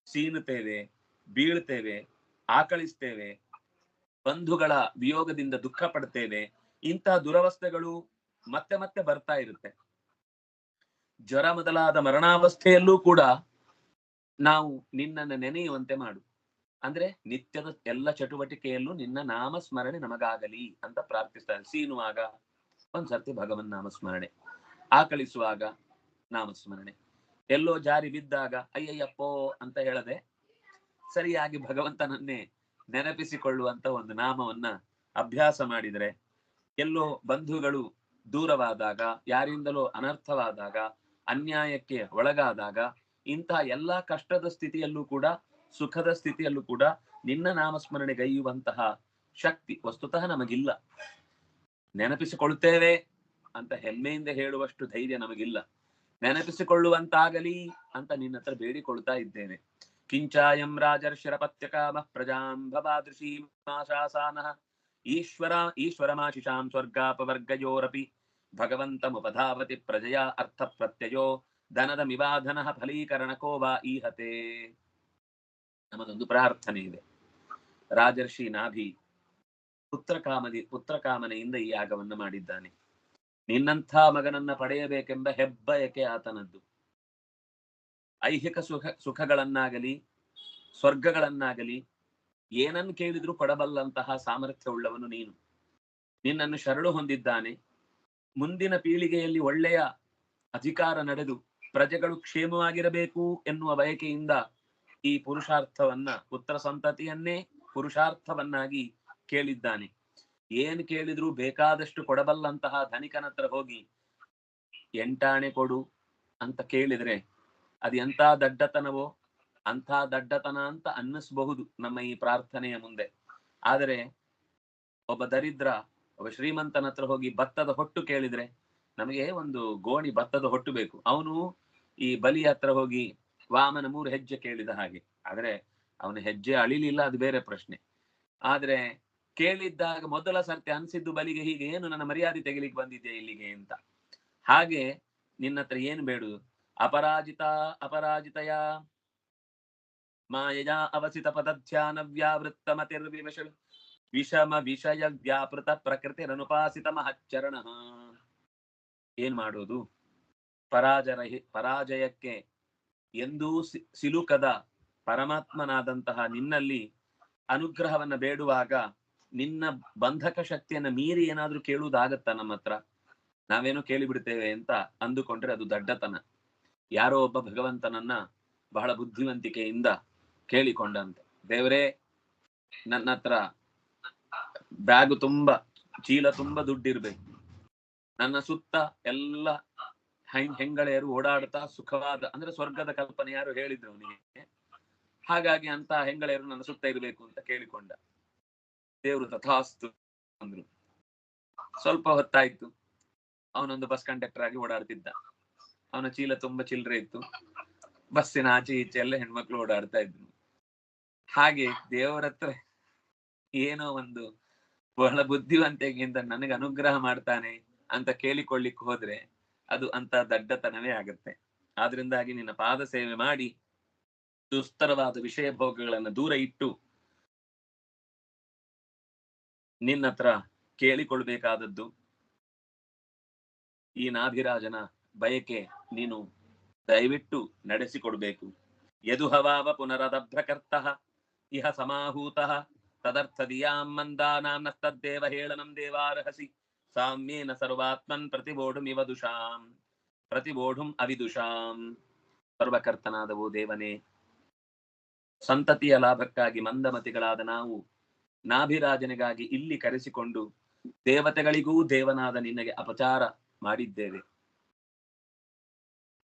ಸೀನುತ್ತೇವೆ, ಬೀಳ್ತೇವೆ ಆಕಳಿಸ್ತೇವೆ, ಬಂಧುಗಳ ವಿಯೋಗದಿಂದ ದುಃಖ ಪಡ್ತೇವೆ ಇಂತಹ ದುರವಸ್ಥೆಗಳು ಮತ್ತೆ ಮತ್ತೆ ಬರ್ತಾ ಇರುತ್ತೆ. ಜ್ವರ ಮೊದಲಾದ ಮರಣಾವಸ್ಥೆಯಲ್ಲೂ ಕೂಡ ನಾವು ನಿನ್ನನ್ನು ನೆನೆಯುವಂತೆ ಮಾಡು. ಅಂದ್ರೆ ನಿತ್ಯದ ಎಲ್ಲ ಚಟುವಟಿಕೆಯಲ್ಲೂ ನಿನ್ನ ನಾಮಸ್ಮರಣೆ ನಮಗಾಗಲಿ ಅಂತ ಪ್ರಾರ್ಥಿಸ್ತಾರೆ. ಸೀನುವಾಗ ಒಂದ್ಸರ್ತಿ ಭಗವನ್ ನಾಮಸ್ಮರಣೆ, ಆಕಳಿಸುವಾಗ ನಾಮಸ್ಮರಣೆ. ಎಲ್ಲೋ ಜಾರಿ ಬಿದ್ದಾಗ, ಅಯ್ಯಯ್ಯಪ್ಪೋ ಅಂತ ಹೇಳದೆ ಸರಿಯಾಗಿ ಭಗವಂತನನ್ನೇ ನೆನಪಿಸಿಕೊಳ್ಳುವಂತ ಒಂದು ನಾಮವನ್ನ ಅಭ್ಯಾಸ ಮಾಡಿದರೆ ಎಲ್ಲೋ ಬಂಧುಗಳು ದೂರವಾದಾಗ, ಯಾರಿಂದಲೋ ಅನರ್ಥವಾದಾಗ, ಅನ್ಯಾಯಕ್ಕೆ ಒಳಗಾದಾಗ ಇಂತಹ ಎಲ್ಲಾ ಕಷ್ಟದ ಸ್ಥಿತಿಯಲ್ಲೂ ಕೂಡ, ಸುಖದ ಸ್ಥಿತಿಯಲ್ಲೂ ಕೂಡ ನಿನ್ನ ನಾಮಸ್ಮರಣೆಗೈಯುವಂತಹ ಶಕ್ತಿ ವಸ್ತುತಃ ನಮಗಿಲ್ಲ. ನೆನಪಿಸಿಕೊಳ್ಳುತ್ತೇವೆ ಅಂತ ಹೆಮ್ಮೆಯಿಂದ ಹೇಳುವಷ್ಟು ಧೈರ್ಯ ನಮಗಿಲ್ಲ. ನೆನಪಿಸಿಕೊಳ್ಳುವಂತಾಗಲಿ ಅಂತ ನಿನ್ನ ಹತ್ರ ಬೇಡಿಕೊಳ್ತಾ ಇದ್ದೇನೆ. ರಾಜರ್ಷರಪತ್ಯಕಾಮ ಪ್ರಜಾಂ ಭವಾದೃಶೀಮಾಶಾಸಾನಃ ಈಶ್ವರ ಈಶ್ವರಮಾಶಿಷಾಂ ಸ್ವರ್ಗಾಪವರ್ಗಯೋರಪಿ ಭಗವಂತಮುಪಧಾವತಿ ಪ್ರಜೆಯ ಅರ್ಥ ಪ್ರತ್ಯಯೋ ಧನದ ಫಲೀಕರಣಕೋ ವಾ ಈಹತೆ ನಮ್ಮದೊಂದು ಪ್ರಾರ್ಥನೆ ಇದೆ ರಾಜರ್ಷಿ ನಾಭಿ ಪುತ್ರ ಕಾಮದಿ ಪುತ್ರ ಕಾಮನೆಯಿಂದ ಈ ಯಾಗವನ್ನು ಮಾಡಿದ್ದಾನೆ। ನಿನ್ನಂಥ ಮಗನನ್ನ ಪಡೆಯಬೇಕೆಂಬ ಹೆಬ್ಬಯಕೆ ಆತನದ್ದು। ಐಹಿಕ ಸುಖ, ಸುಖಗಳನ್ನಾಗಲಿ, ಸ್ವರ್ಗಗಳನ್ನಾಗಲಿ ಏನನ್ನು ಕೇಳಿದ್ರು ಕೊಡಬಲ್ಲಂತಹ ಸಾಮರ್ಥ್ಯ ಉಳ್ಳವನು ನೀನು. ನಿನ್ನನ್ನು ಶರಳು ಹೊಂದಿದ್ದಾನೆ. ಮುಂದಿನ ಪೀಳಿಗೆಯಲ್ಲಿ ಒಳ್ಳೆಯ ಅಧಿಕಾರ ನಡೆದು ಪ್ರಜೆಗಳು ಕ್ಷೇಮವಾಗಿರಬೇಕು ಎನ್ನುವ ಬಯಕೆಯಿಂದ ಈ ಪುರುಷಾರ್ಥವನ್ನ, ಪುತ್ರ ಸಂತತಿಯನ್ನೇ ಪುರುಷಾರ್ಥವನ್ನಾಗಿ ಕೇಳಿದ್ದಾನೆ. ಏನ್ ಕೇಳಿದ್ರು ಬೇಕಾದಷ್ಟು ಕೊಡಬಲ್ಲಂತಹ ಧನಿಕನತ್ರ ಹೋಗಿ, ಎಂಟಾಣೆ ಕೊಡು ಅಂತ ಕೇಳಿದ್ರೆ ಅದು ಎಂತ ದಡ್ಡತನವೋ ಅಂಥ ದಡ್ಡತನ ಅಂತ ಅನ್ನಿಸಬಹುದು ನಮ್ಮ ಈ ಪ್ರಾರ್ಥನೆಯ ಮುಂದೆ. ಆದರೆ ಒಬ್ಬ ದರಿದ್ರ, ಒಬ್ಬ ಶ್ರೀಮಂತನ ಹತ್ರ ಹೋಗಿ ಭತ್ತದ ಹೊಟ್ಟು ಕೇಳಿದ್ರೆ ನಮಗೆ ಒಂದು ಗೋಣಿ ಭತ್ತದ ಹೊಟ್ಟು ಬೇಕು. ಅವನು ಈ ಬಲಿ ಹತ್ರ ಹೋಗಿ ವಾಮನ ಮೂರು ಹೆಜ್ಜೆ ಕೇಳಿದ ಹಾಗೆ. ಆದ್ರೆ ಅವನ ಹೆಜ್ಜೆ ಅಳಿಲಿಲ್ಲ, ಅದು ಬೇರೆ ಪ್ರಶ್ನೆ. ಆದ್ರೆ ಕೇಳಿದ್ದಾಗ ಮೊದಲ ಸರ್ತಿ ಅನ್ಸಿದ್ದು ಬಲಿಗೆ ಹೀಗೆ, ಏನು ನನ್ನ ಮರ್ಯಾದೆ ತೆಗಿಲಿಕ್ಕೆ ಬಂದಿದ್ದೆ ಇಲ್ಲಿಗೆ? ಅಂತ. ಹಾಗೆ ನಿನ್ನ ಹತ್ರ ಏನು ಬೇಡುದು ಅಪರಾಜಿತ ಅಪರಾಜಿತಯ? ಮಾಯಾ ಅವಸಿತ ಪದಧ್ಯಾನ ವ್ಯಾವೃತ್ತ ಮತಿರ್ವಿವಶ ವಿಷಮ ವಿಷಯ ವ್ಯಾಪೃತ ಪ್ರಕೃತಿರನುಪಾಸಿತ ಮಹಚ್ಚರಣ ಏನ್ ಮಾಡೋದು? ಪರಾಜಯ ಪರಾಜಯಕ್ಕೆ ಎಂದೂ ಸಿಲುಕದ ಪರಮಾತ್ಮನಾದಂತಹ ನಿನ್ನಲ್ಲಿ ಅನುಗ್ರಹವನ್ನ ಬೇಡುವಾಗ ನಿನ್ನ ಬಂಧಕ ಶಕ್ತಿಯನ್ನ ಮೀರಿ ಏನಾದ್ರೂ ಕೇಳುವುದಾಗತ್ತ ನಮ್ಮ ಹತ್ರ ನಾವೇನೋ ಕೇಳಿಬಿಡ್ತೇವೆ ಅಂತ ಅಂದುಕೊಂಡ್ರೆ ಅದು ದಡ್ಡತನ. ಯಾರೋ ಒಬ್ಬ ಭಗವಂತನನ್ನ ಬಹಳ ಬುದ್ಧಿವಂತಿಕೆಯಿಂದ ಕೇಳಿಕೊಂಡಂತೆ. ದೇವರೇ, ನನ್ನ ಹತ್ರ ಬ್ಯಾಗ್ ತುಂಬಾ, ಚೀಲ ತುಂಬಾ ದುಡ್ಡಿರ್ಬೇಕು. ನನ್ನ ಸುತ್ತ ಎಲ್ಲ ಹೆಂಗಳೆಯರು ಓಡಾಡ್ತಾ ಸುಖವಾದ, ಅಂದ್ರೆ ಸ್ವರ್ಗದ ಕಲ್ಪನೆ ಯಾರು ಹೇಳಿದ್ರು ಅವನಿಗೆ? ಹಾಗಾಗಿ ಅಂತ ಹೆಂಗಳೆಯರು ನನ್ನ ಸುತ್ತ ಇರಬೇಕು ಅಂತ ಕೇಳಿಕೊಂಡ. ದೇವರು ತಥಾಸ್ತು ಅಂದ್ರು. ಸ್ವಲ್ಪ ಹೊತ್ತಾಯ್ತು. ಅವನೊಂದು ಬಸ್ ಕಂಡಕ್ಟರ್ ಆಗಿ ಓಡಾಡ್ತಿದ್ದ. ಅವನ ಚೀಲ ತುಂಬಾ ಚಿಲ್ಲರೆ ಇತ್ತು. ಬಸ್ಸಿನ ಆಚೆ ಈಚೆ ಎಲ್ಲ ಹೆಣ್ಮಕ್ಳು ಓಡಾಡ್ತಾ ಇದ್ರು. ಹಾಗೆ ದೇವರ ಹತ್ರ ಏನೋ ಒಂದು ಬಹಳ ಬುದ್ಧಿವಂತಿಕೆಯಿಂದ ನನಗೆ ಅನುಗ್ರಹ ಮಾಡ್ತಾನೆ ಅಂತ ಕೇಳಿಕೊಳ್ಳಿಕ್ ಹೋದ್ರೆ ಅದು ಅಂತ ದಡ್ಡತನವೇ ಆಗತ್ತೆ. ಆದ್ರಿಂದಾಗಿ ನಿನ್ನ ಪಾದ ಸೇವೆ ಮಾಡಿ ದುಸ್ತರವಾದ ವಿಷಯ ಭೋಗಗಳನ್ನ ದೂರ ಇಟ್ಟು ನಿನ್ನತ್ರ ಕೇಳಿಕೊಳ್ಬೇಕಾದದ್ದು ಈ ನಾಭಿರಾಜನ ಬಯಕೆ ನೀನು ದಯವಿಟ್ಟು ನಡೆಸಿಕೊಡ್ಬೇಕು. ಯದು ಹವಾವ ಪುನರದಭ್ರಕರ್ತ, ಇಹ ಸಮಾಹೂತ ತದರ್ಥ ದಿಯಾಂ ಮಂದಾನಾಂ ಹೇಳನಂ ದೇವಾರ್ಹಸಿ, ಸಾಮ್ಯೇನ ಸರ್ವಾತ್ಮನ್ ಪ್ರತಿಬೋಢುಮಿವ ದುಷಾಂ ಪ್ರತಿಬೋಢುಂ ಅವಿದುಷಾಂ. ಸರ್ವಕರ್ತನಾದವೋ ದೇವನೇ, ಸಂತತಿಯ ಲಾಭಕ್ಕಾಗಿ ಮಂದಮತಿಗಳಾದ ನಾವು ನಾಭಿರಾಜನಿಗಾಗಿ ಇಲ್ಲಿ ಕರೆಸಿಕೊಂಡು ದೇವತೆಗಳಿಗೂ ದೇವನಾದ ನಿನಗೆ ಅಪಚಾರ ಮಾಡಿದ್ದೇವೆ.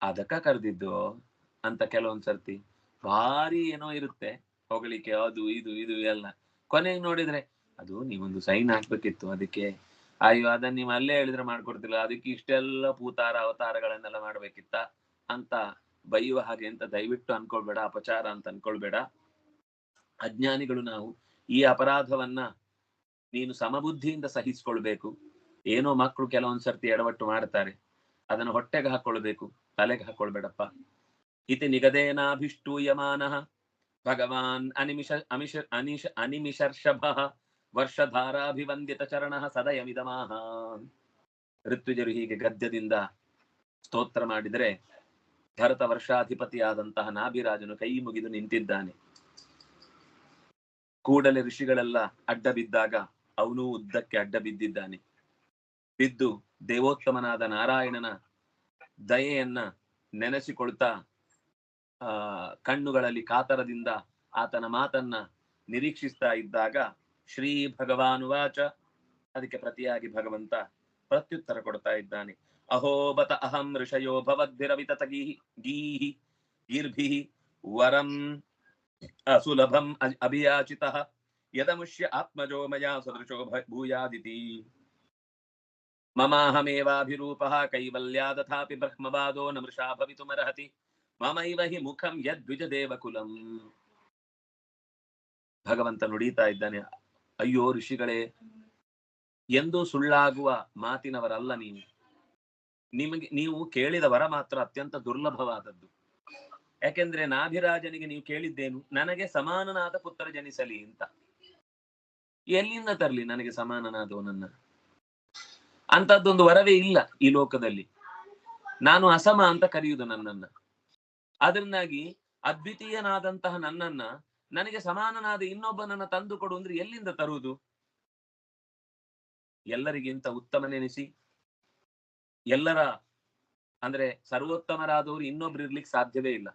ಅದಕ್ಕ ಕರೆದಿದ್ದು ಅಂತ ಕೆಲವೊಂದ್ ಸರ್ತಿ ಭಾರಿ ಏನೋ ಇರುತ್ತೆ. ಹೊಗಳಿಕೆ, ಅದು, ಇದು ಇದು ಎಲ್ಲ. ಕೊನೆಗೆ ನೋಡಿದ್ರೆ ಅದು ನೀವೊಂದು ಸೈನ್ ಹಾಕ್ಬೇಕಿತ್ತು. ಅದಕ್ಕೆ ಅಯ್ಯೋ ಅದನ್ನ ನೀವು ಅಲ್ಲೇ ಹೇಳಿದ್ರೆ ಮಾಡ್ಕೊಡ್ತಿಲ್ಲ. ಅದಕ್ಕೆ ಇಷ್ಟೆಲ್ಲ ಪೂತಾರ ಅವತಾರಗಳನ್ನೆಲ್ಲ ಮಾಡ್ಬೇಕಿತ್ತ? ಅಂತ ಬೈಯುವ ಹಾಗೆ ಅಂತ ದಯವಿಟ್ಟು ಅನ್ಕೊಳ್ಬೇಡ, ಅಪಚಾರ ಅಂತ ಅನ್ಕೊಳ್ಬೇಡ. ಅಜ್ಞಾನಿಗಳು ನಾವು ಈ ಅಪರಾಧವನ್ನ ನೀನು ಸಮಬುದ್ಧಿಯಿಂದ ಸಹಿಸ್ಕೊಳ್ಬೇಕು. ಏನೋ ಮಕ್ಕಳು ಕೆಲವೊಂದ್ಸರ್ತಿ ಎಡವಟ್ಟು ಮಾಡ್ತಾರೆ. ಅದನ್ನು ಹೊಟ್ಟೆಗೆ ಹಾಕೊಳ್ಬೇಕು. ತಲೆಗೆ ಹಾಕೊಳ್ಬೇಡಪ್ಪ. ಇತಿ ನಿಗದೇನಾಭಿಷ್ಟೂಯಮಾನಃ ಭಗವಾನ್ ಅನಿಮಿಷ, ಅಮಿಷ, ಅನಿಷ, ಅನಿಮಿಷರ್ಷಭ. ವರ್ಷಧಾರಾಭಿವಂದಿತ ಚರಣಃ ಸದಯಮಿದಮಾಹ. ಋತ್ವಿಜರು ಹೀಗೆ ಗದ್ಯದಿಂದ ಸ್ತೋತ್ರ ಮಾಡಿದರೆ ಭರತ ವರ್ಷಾಧಿಪತಿಯಾದಂತಹ ನಾಭಿರಾಜನು ಕೈ ಮುಗಿದು ನಿಂತಿದ್ದಾನೆ. ಕೂಡಲೇ ಋಷಿಗಳೆಲ್ಲ ಅಡ್ಡ ಬಿದ್ದಾಗ ಅವನೂ ಉದ್ದಕ್ಕೆ ಅಡ್ಡ ಬಿದ್ದಿದ್ದಾನೆ ಬಿದ್ದು ದೇವೋತ್ತಮನಾದ ನಾರಾಯಣನ ದಯೆಯನ್ನ ನೆನೆಸಿಕೊಳ್ತಾ, ಆ, ಕಣ್ಣುಗಳಲ್ಲಿ ಕಾತರದಿಂದ ಆತನ ಮಾತನ್ನ ನಿರೀಕ್ಷಿಸ್ತಾ ಇದ್ದಾಗ ಶ್ರೀ ಭಗವಾನುವಾಚ ಅದಕ್ಕೆ ಪ್ರತಿಯಾಗಿ ಭಗವಂತ ಪ್ರತ್ಯುತ್ತರ ಕೊಡ್ತಾ ಇದ್ದಾನೆ. ಅಹೋಬತ ಅಹಂ ಋಷಯೋ ಭವದ್ಭಿರವಿತ ಗೀಹಿ ಗೀರ್ಭಿ ವರಂ ಅಸುಲಭಂ ಅಭಿಯಾಚಿತ ಯದಮುಷ್ಯ ಆತ್ಮಜೋ ಮಯಾ ಸದೃಶೋ ಭ- ಭೂಯಾದಿತಿ ಮಮಾಹಮೇವಾಭಿರೂಪಃ ಕೈವಲ್ಯಾದಥಾಪಿ ಬ್ರಹ್ಮವಾದೋ ನ ಮೃಷಾ ಭವಿತುಮರ್ಹತಿ ಮಮೈವ ಹಿ ಮುಖಂ ಯದ್ವಿಜದೇವಕುಲಂ ಭಗವಂತ ನುಡಿತಾ ಇದ್ದಾನೆ, ಅಯ್ಯೋ ಋಷಿಗಳೇ, ಎಂದು ಸುಳ್ಳಾಗುವ ಮಾತಿನವರಲ್ಲ ನೀವು ನಿಮಗೆ, ನೀವು ಕೇಳಿದ ವರ ಮಾತ್ರ ಅತ್ಯಂತ ದುರ್ಲಭವಾದದ್ದು. ಯಾಕೆಂದ್ರೆ ನಾಭಿರಾಜನಿಗೆ ನೀವು ಕೇಳಿದ್ದೇನು, ನನಗೆ ಸಮಾನನಾದ ಪುತ್ರ ಜನಿಸಲಿ ಅಂತ. ಎಲ್ಲಿಂದ ತರಲಿ ನನಗೆ ಸಮಾನನಾದವನನ್ನ? ಅಂತದ್ದೊಂದು ವರವೇ ಇಲ್ಲ ಈ ಲೋಕದಲ್ಲಿ. ನಾನು ಅಸಮ ಅಂತ ಕರೆಯುವುದು ನನ್ನನ್ನ. ಅದರಿಂದಾಗಿ ಅದ್ವಿತೀಯನಾದಂತಹ ನನ್ನನ್ನ ನನಗೆ ಸಮಾನನಾದ ಇನ್ನೊಬ್ಬನನ್ನ ತಂದು ಕೊಡು ಅಂದ್ರೆ ಎಲ್ಲಿಂದ ತರುವುದು? ಎಲ್ಲರಿಗಿಂತ ಉತ್ತಮನೆನಿಸಿ, ಎಲ್ಲರ ಅಂದ್ರೆ ಸರ್ವೋತ್ತಮರಾದವರು ಇನ್ನೊಬ್ರು ಇರ್ಲಿಕ್ಕೆ ಸಾಧ್ಯವೇ ಇಲ್ಲ.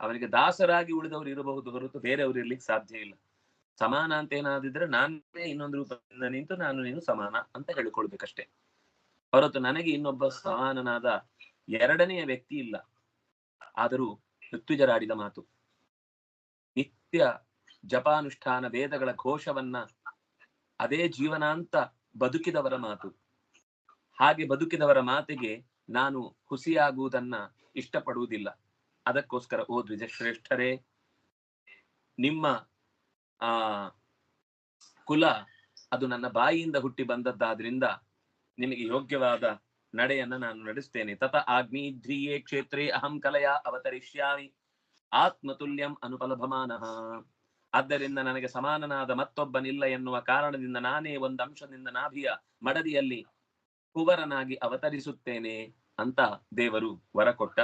ಅವನಿಗೆ ದಾಸರಾಗಿ ಉಳಿದವರು ಇರಬಹುದು ಹೊರತು ಬೇರೆಯವರು ಇರ್ಲಿಕ್ಕೆ ಸಾಧ್ಯ ಇಲ್ಲ. ಸಮಾನ ಅಂತ ಏನಾದಿದ್ರೆ ನಾನೇ ಇನ್ನೊಂದು ರೂಪದಿಂದ ನಿಂತು ನಾನು ನೀನು ಸಮಾನ ಅಂತ ಹೇಳ್ಕೊಳ್ಬೇಕಷ್ಟೇ ಹೊರತು ನನಗೆ ಇನ್ನೊಬ್ಬ ಸಮಾನನಾದ ಎರಡನೆಯ ವ್ಯಕ್ತಿ ಇಲ್ಲ. ಆದರೂ ಋತ್ವಿಜರಾಡಿದ ಮಾತು. ನಿತ್ಯ ಜಪಾನುಷ್ಠಾನ ವೇದಗಳ ಘೋಷವನ್ನ ಅದೇ ಜೀವನಾಂತ ಬದುಕಿದವರ ಮಾತು. ಹಾಗೆ ಬದುಕಿದವರ ಮಾತಿಗೆ ನಾನು ಹುಸಿಯಾಗುವುದನ್ನ ಇಷ್ಟಪಡುವುದಿಲ್ಲ. ಅದಕ್ಕೋಸ್ಕರ ಓ ದ್ವಿಜಶ್ರೇಷ್ಠರೇ, ನಿಮ್ಮ, ಆ, ಕುಲ ಅದು ನನ್ನ ಬಾಯಿಯಿಂದ ಹುಟ್ಟಿ ಬಂದದ್ದಾದ್ರಿಂದ ನಿಮಗೆ ಯೋಗ್ಯವಾದ ನಡೆಯನ್ನ ನಾನು ನಡೆಸ್ತೇನೆ. ತತ ಆಗ್ನೇಧ್ರಿಯೇ ಕ್ಷೇತ್ರೇ ಅಹಂ ಕಲೆಯ ಅವತರಿಷ್ಯಾಮಿ. ಆತ್ಮತುಲ್ಯಂ ಅನುಪಲಭಮಾನಃ. ಆದ್ದರಿಂದ ನನಗೆ ಸಮಾನನಾದ ಮತ್ತೊಬ್ಬನಿಲ್ಲ ಎನ್ನುವ ಕಾರಣದಿಂದ ನಾನೇ ಒಂದು ಅಂಶದಿಂದ ನಾಭಿಯ ಮಡದಿಯಲ್ಲಿ ಕುವರನಾಗಿ ಅವತರಿಸುತ್ತೇನೆ ಅಂತ ದೇವರು ವರ ಕೊಟ್ಟ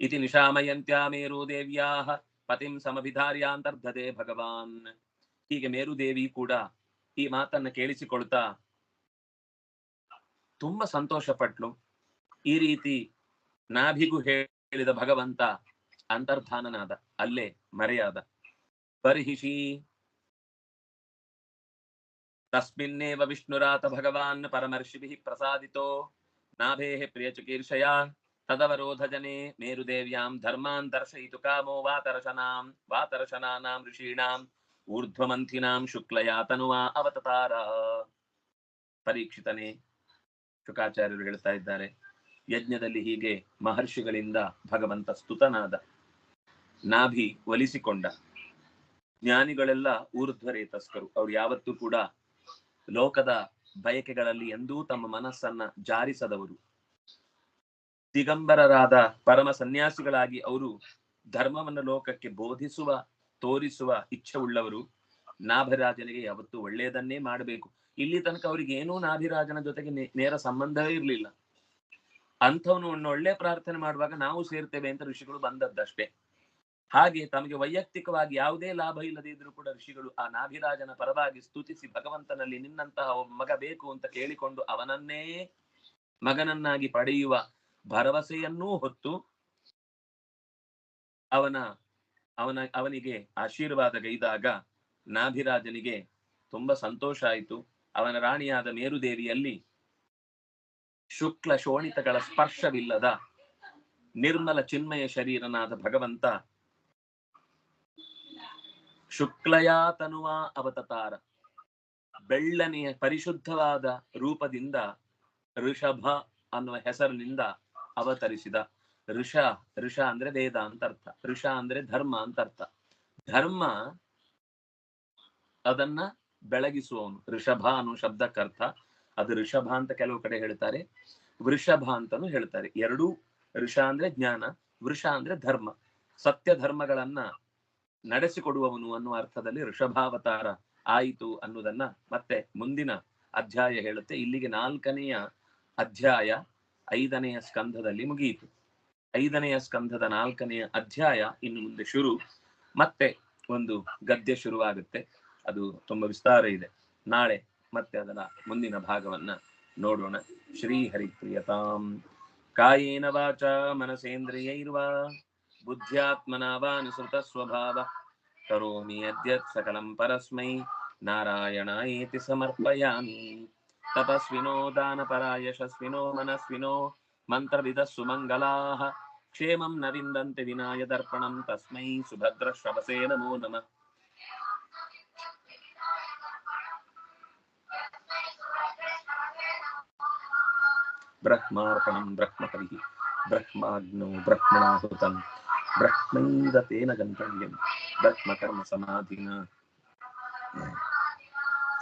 ಇತಿ ನಿಶಾಮಯಂತ್ಯಾ ಮೇರು ದೇವ್ಯಾ ಪತಿಂ ಸಮಭಿಧಾರ್ಯಾಂತರ್ಧದೆ ಭಗವಾನ್. ಹೀಗೆ ಮೇರುದೇವಿ ಕೂಡ ಈ ಮಾತನ್ನ ಕೇಳಿಸಿಕೊಳ್ತಾ ತುಂಬಾ ಸಂತೋಷ ಪಟ್ಲು ಈ ರೀತಿ ನಾಭಿಗೂ ಹೇಳಿದ ಭಗವಂತ ಅಂತರ್ಧಾನನಾದ ಅಲ್ಲೇ ಮರೆಯಾದ ಬರ್ಹಿಷಿ ತಸ್ಮಿನ್ನೇವ ವಿಷ್ಣುರಾತ ಭಗವಾನ್ ಪರಮರ್ಷಿಭಿಃ ಪ್ರಸಾದಿತೋ ನಾಭೇಃ ಪ್ರಿಯಚಿಕೀರ್ಷಯ ತದವರೋಧಜನೆ ಮೇರುದೇವ್ಯಾಂ ಧರ್ಮಾನ್ ದರ್ಶಯಿತು ಕಾಮೋ ವಾತರಶನಾಂ ವಾತರಶನಾನಾಂ ಋಷೀಣಾಂ ಊರ್ಧ್ವಮಂಥಿನಾಂ ಶುಕ್ಲಯಾ ತನುವಾ ಅವತತಾರ ಪರೀಕ್ಷಿತನೇ ಶುಕಾಚಾರ್ಯರು ಹೇಳ್ತಾ ಇದ್ದಾರೆ, ಯಜ್ಞದಲ್ಲಿ ಹೀಗೆ ಮಹರ್ಷಿಗಳಿಂದ ಭಗವಂತ ಸ್ತುತನಾದ ನಾಭಿ ಒಲಿಸಿಕೊಂಡ ಜ್ಞಾನಿಗಳೆಲ್ಲ ಊರ್ಧ್ವರೇತಸ್ಕರು. ಅವ್ರು ಯಾವತ್ತೂ ಕೂಡ ಲೋಕದ ಬಯಕೆಗಳಲ್ಲಿ ಎಂದೂ ತಮ್ಮ ಮನಸ್ಸನ್ನ ಜಾರಿಸದವರು. ದಿಗಂಬರರಾದ ಪರಮ ಸನ್ಯಾಸಿಗಳಾಗಿ ಅವರು ಧರ್ಮವನ್ನು ಲೋಕಕ್ಕೆ ಬೋಧಿಸುವ, ತೋರಿಸುವ ಇಚ್ಛೆ ಉಳ್ಳವರು ನಾಭರಾಜನಿಗೆ ಯಾವತ್ತು ಒಳ್ಳೆಯದನ್ನೇ ಮಾಡಬೇಕು. ಇಲ್ಲಿ ತನಕ ಅವರಿಗೆ ಏನೂ ನಾಭಿರಾಜನ ಜೊತೆಗೆ ನೇರ ಸಂಬಂಧವೇ ಇರಲಿಲ್ಲ. ಅಂಥವನು ಒಳ್ಳೆ ಪ್ರಾರ್ಥನೆ ಮಾಡುವಾಗ ನಾವು ಸೇರ್ತೇವೆ ಅಂತ ಋಷಿಗಳು ಬಂದದ್ದಷ್ಟೇ. ಹಾಗೆ ತಮಗೆ ವೈಯಕ್ತಿಕವಾಗಿ ಯಾವುದೇ ಲಾಭ ಇಲ್ಲದೆ ಇದ್ರೂ ಕೂಡ ಋಷಿಗಳು ಆ ನಾಭಿರಾಜನ ಪರವಾಗಿ ಸ್ತುತಿಸಿ ಭಗವಂತನಲ್ಲಿ ನಿನ್ನಂತಹ ಮಗ ಬೇಕು ಅಂತ ಕೇಳಿಕೊಂಡು ಅವನನ್ನೇ ಮಗನನ್ನಾಗಿ ಪಡೆಯುವ ಭರವಸೆಯನ್ನೂ ಹೊತ್ತು ಅವನ ಅವನ, ಅವನಿಗೆ ಆಶೀರ್ವಾದ ಗೈದಾಗ ನಾಭಿರಾಜನಿಗೆ ತುಂಬಾ ಸಂತೋಷ ಆಯಿತು. ಅವನ ರಾಣಿಯಾದ ಮೇರುದೇವಿಯಲ್ಲಿ ಶುಕ್ಲ ಶೋಣಿತಗಳ ಸ್ಪರ್ಶವಿಲ್ಲದ ನಿರ್ಮಲ ಚಿನ್ಮಯ ಶರೀರನಾದ ಭಗವಂತ ಶುಕ್ಲಯಾತನುವ ಅವತತಾರ ಬೆಳ್ಳನೆಯ ಪರಿಶುದ್ಧವಾದ ರೂಪದಿಂದ ಋಷಭ ಅನ್ನುವ ಹೆಸರಿನಿಂದ ಅವತರಿಸಿದ. ಋಷ ಋಷ ಅಂದ್ರೆ ವೇದ ಅಂತ ಅರ್ಥ. ಋಷ ಅಂದ್ರೆ ಧರ್ಮ ಅಂತ ಅರ್ಥ. ಧರ್ಮ ಅದನ್ನ ಬೆಳಗಿಸುವವನು. ಋಷಭ ಅನ್ನೋ ಶಬ್ದಕ್ಕರ್ಥ. ಅದು ಋಷಭ ಅಂತ ಕೆಲವು ಕಡೆ ಹೇಳ್ತಾರೆ. ವೃಷಭ ಅಂತಾನು ಹೇಳ್ತಾರೆ. ಎರಡೂ ಋಷ ಅಂದ್ರೆ ಜ್ಞಾನ, ವೃಷ ಅಂದ್ರೆ ಧರ್ಮ. ಸತ್ಯ ಧರ್ಮಗಳನ್ನ ನಡೆಸಿಕೊಡುವವನು ಅನ್ನುವ ಅರ್ಥದಲ್ಲಿ ಋಷಭಾವತಾರ ಆಯಿತು ಅನ್ನುವುದನ್ನ ಮತ್ತೆ ಮುಂದಿನ ಅಧ್ಯಾಯ ಹೇಳುತ್ತೆ. ಇಲ್ಲಿಗೆ ನಾಲ್ಕನೆಯ ಅಧ್ಯಾಯ ಐದನೆಯ ಸ್ಕಂಧದಲ್ಲಿ ಮುಗಿಯಿತು. ಐದನೆಯ ಸ್ಕಂಧದ ನಾಲ್ಕನೆಯ ಅಧ್ಯಾಯ ಇನ್ನು ಮುಂದೆ ಶುರು. ಮತ್ತೆ ಒಂದು ಗದ್ಯ ಶುರುವಾಗುತ್ತೆ. ಅದು ತುಂಬಾ ವಿಸ್ತಾರ ಇದೆ. ನಾಳೆ ಮತ್ತೆ ಅದರ ಮುಂದಿನ ಭಾಗವನ್ನ ನೋಡೋಣ. ಶ್ರೀ ಹರಿಪ್ರಿಯತಾಂ ಕಾಯೇನ ವಾಚ ಮನಸೇಂದ್ರಿಯೈರ್ವಾ. ಬುದ್ಧ್ಯಾತ್ಮನ ವಾ ಸ್ವಭಾವ. ಕರೋಮಿ ಅದ್ಯ ಸಕಲಂ ಪರಸ್ಮೈ. ನಾರಾಯಣಾಯೇತಿ ಸಮರ್ಪಯಾಮಿ. ತಪಸ್ವಿನೋ ದಾನಪರಾಯಶಸ್ವಿನೋ ಮನಸ್ವಿನೋ ಮಂತ್ರವಿದಃ ಸುಮಂಗಲಾ ಕ್ಷೇಮಂ ನ ವಿಂದಂತೆ ವಿನಾಯ ದರ್ಪಣಂ ತಸ್ಮೈ ಸುಭದ್ರ ಶ್ರವಸೇ ನಮೋ ನಮಃ. ब्रह्मार्पणं ब्रह्मकरिः ब्रह्माग्नौ ब्रह्मणाहुतं ब्रह्मैदतेन गन्तव्यं, ब्रह्मकर्मसमाधिना।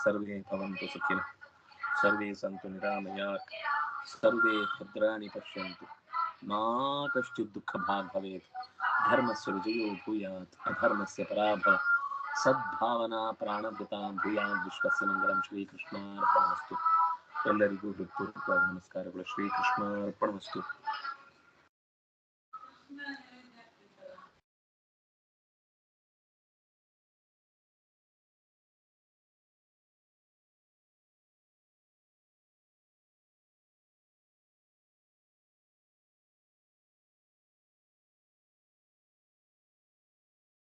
सर्वे भवन्तु सुखिनः, सर्वे सन्तु निरामया सर्वे भद्राणि पश्यन्तु। मा कश्चित् दुःखभाग् भवेत्, धर्मस्य विजयो भूयात्, अधर्मस्य पराभव। सद्भावना प्राणवृता भूयाद्, विश्वस्य मङ्गलं श्रीकृष्णार्पणमस्तु। ವಿಶ್ವಸ್ಯ ಮಂಗಲಂ ಶ್ರೀಕೃಷ್ಣಾರ್ಪಣಮಸ್ತು ಎಲ್ಲರಿಗೂ ಅರ್ಪಣ ನಮಸ್ಕಾರಗಳು. ಶ್ರೀಕೃಷ್ಣಾರ್ಪಣಮಸ್ತು.